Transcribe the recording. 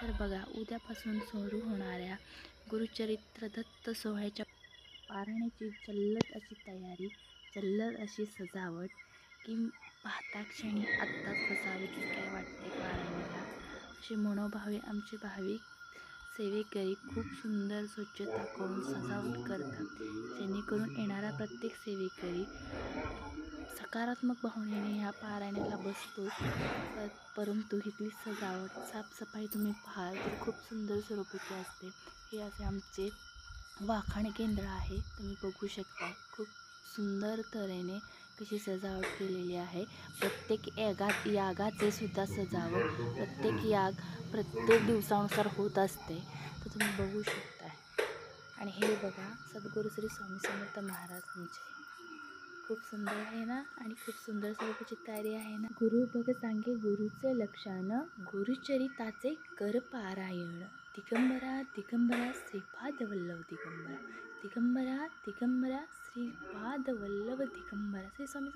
तर बघा उद्यापासून सुरू होणाऱ्या गुरुचरित्र दत्त सोहळ्याच्या पारायणाची जल्लद अशी तयारी जल्लद अशी सजावट की पाहता क्षणी आत्ताच बसावे की काय वाटते पारायणाला असे मनोभावे आमचे भाविक सेवेकरी खूप सुंदर स्वच्छता करून सजावट करतात. जेणेकरून येणारा प्रत्येक सेवेकरी सकारात्मक भावनेने ह्या पारायणाला बसतो. परंतु इथली सजावट साफसफाई तुम्ही पाहाल तर खूप सुंदर स्वरूपाची असते. हे असे आमचे वाखाण केंद्र आहे. तुम्ही बघू शकता खूप सुंदर तऱ्हेने कशी सजावट केलेली आहे. प्रत्येक यागात यागाचे सुद्धा सजावट प्रत्येक याग प्रत्येक दिवसानुसार होत असते. तर तुम्ही बघू शकता आणि हे बघा सद्गुरू श्री स्वामी समर्थ महाराजांचे. खूप सुंदर आहे ना? आणि खूप सुंदर स्वरूपाची तयारी आहे ना? गुरु बघ सांगे गुरुचे लक्षण गुरुचरिताचे कर पारायण. दिगंबरा दिगंबरा श्रीपाद वल्लभ दिगंबरा. दिगंबरा दिगंबरा श्रीपाद वल्लभ दिगंबरा. श्री स्वामी